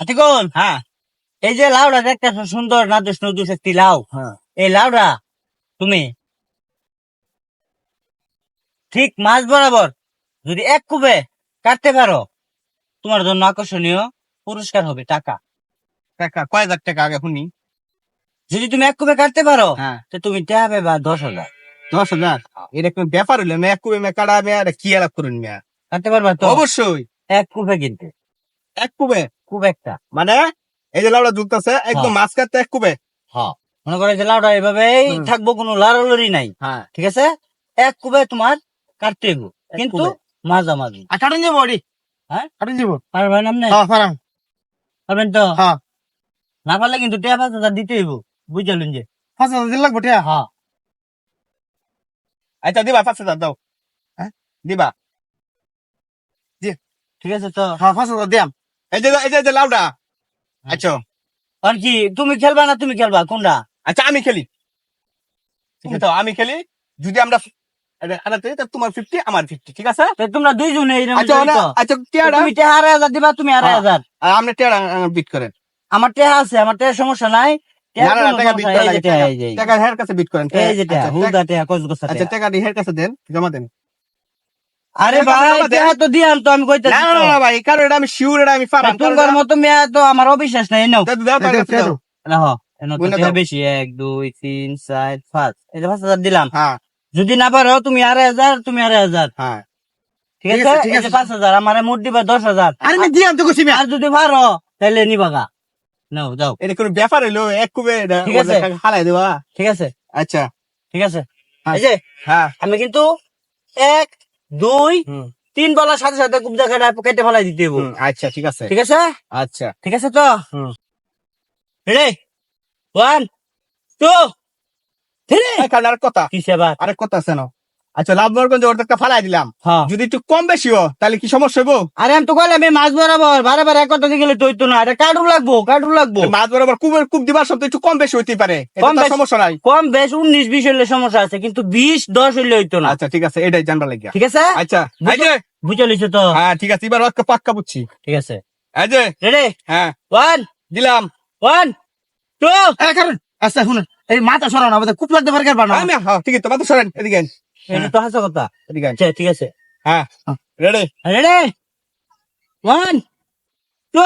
আতিকুল হ্যাঁ। এই যে লাউটা দেখতে সুন্দর নাদুস নদুস একটি লাউ? হ্যাঁ। এই লাউটা তুমি? ঠিক মাছ বরাবর যদি এক কুবে কাটতে পারো তোমার জন্য আকর্ষণীয় পুরস্কার হবে টাকা। টাকা? কয় হাজার টাকা আগে শুনি। যদি তুমি এক কুবে কাটতে পারো হ্যাঁ। তো তুমি টাকা পাবা দশ হাজার। দশ হাজার? এটা কোন ব্যাপার হইল মেয়ে কুবে মেয়ে কাটা মেয়ে আর কি আলাপ করুন মেয়ে? কাটতে পারবা তো? অবশ্যই। এক কুবে কিনতে। এক কুবে কুব একটা। মানে এই যে লাউডা ঝুলতেছে একদম। মাছ কাটতে এক কুবে হ্যাঁ। মনে করে যে লাউটা এভাবেই থাকব কোনো লাড়লড়ি নাই। হ্যাঁ। ঠিক আছে? এক কুবে তোমার কাটতে এক কিন্তু। মাঝামাঝি। আর কাটুন যাব ওটি হ্যাঁ? কাটুন যাব। পারবেন আপনি? হ্যাঁ ফারাম পারবেন তো? হ্যাঁ। না পারলে কিন্তু টেয়া পাঁচ হাজার দিতে হইব। বুঝলেন যে? পাঁচ হাজার দিন লাগবো টিয়া। হ্যাঁ। আচ্ছা দিবা পাঁচ হাজার দাও। হ্যাঁ? দিবা। ঠিক আছে তো। হ্যাঁ পাঁচ হাজার দিয়াম। এই যে এই যে এই যে লাউডা। আচ্ছা। আর কি তুমি খেলবা না তুমি খেলবা কোনটা? আচ্ছা আমি খেলি। ঠিক আছে আমি খেলি। যদি আমরা তোমার ফিফটি আমার ফিফটি ঠিক আছে? তোমরা দুইজনে আচ্ছা তুমি টেহা আড়াই হাজার দিবা তুমি আড়াই হ্যাঁ। হাজার। আর বিট করেন। আমার টেহা আছে আমার টেহা সমস্যা নাই। টাকা। টাকা হের কাছে বিট করেন আচ্ছা। টাকাটি হের কাছে দেন জমা দেন। আরে টাকা ভাই জমা তো দিয়াম তো আমি কইতাছি না না ভাই কারণ এটা আমি শিওর এটা আমি পারাম তোমার মতো মেয়া তো আমার অবিশ্বাস নাই নাও। বেশি এক দুই তিন চার পাঁচ। এই পাঁচ হাজার দিলাম। হ্যাঁ। যদি না পারো তুমি আড়াই হাজার তুমি আড়াই হাজার। হ্যাঁ। ঠিক আছে? ঠিক আছে। পাঁচ হাজার আমার মোট দিবা দশ হাজার। আরে আমি দিয়াম তো কইছি আর যদি পারো তাহলে নিবাগা নাও যাও। এটা কোনো ব্যাপার হইল এক কুবে ঠিক আছে। হালাই দেবা? ঠিক আছে। আচ্ছা। ঠিক আছে। হ্যাঁ। এই যে হ্যাঁ। আমি কিন্তু এক দুই তিন বলার সাথে সাথে কুবজা কাটা কেটে ফেলাই দিতে হইব। আচ্ছা ঠিক আছে। ঠিক আছে? আচ্ছা। ঠিক আছে তো? রে ওয়ান টু থ্রি এখানে কথা। কি সেবা আরেক কথা আছে না? আচ্ছা লাভগঞ্জ ওর একটা ফালাই দিলাম। হ্যাঁ। যদি একটু কম বেশি হয় তাহলে কি সমস্যা হইব? আরে আমি তো কইলাম আমি মাছ বরাবর বারে বারে এক কথা গেলে তো হইতো না এটা লাগবো কাটু লাগবো। মাছ বরাবর কুবের কুব দিবার সব একটু কম বেশি হইতে পারে। কম সমস্যা নাই। কম বেশ উনিশ বিশ হইলে সমস্যা আছে কিন্তু বিশ দশ হইলে হইতো না। আচ্ছা ঠিক আছে এটাই জানবার লাগিয়া। ঠিক আছে? আচ্ছা বুঝে লিছো তো? হ্যাঁ ঠিক আছে এবার ওকে পাক্কা বুঝছি। ঠিক আছে। এই যে রেডি হ্যাঁ। ওয়ান দিলাম। ওয়ান টু কারণ আচ্ছা শুনুন। এই মাথা সরানো আমাদের কুপ লাগতে পারে পারবা না। আমি হ্যাঁ ঠিক আছে মাথা সরেন এদিকে। এটা তো হাসা কথা আইন। আচ্ছা ঠিক আছে। হ্যাঁ রেডি রেডি ওয়ান টু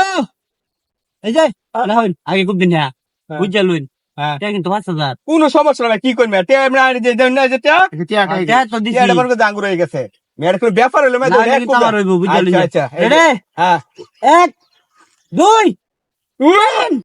এই যে না হইন আগে খুব দিন হ্যাঁ। হ্যাঁ। বুঝে লইন। হ্যাঁ। কিন্তু পাঁচ হাজার। কোনো সমস্যা নাই কি করবে গেছে। মেয়ের কোনো ব্যাপার হলো আচ্ছা আচ্ছা হ্যাঁ। এক দুই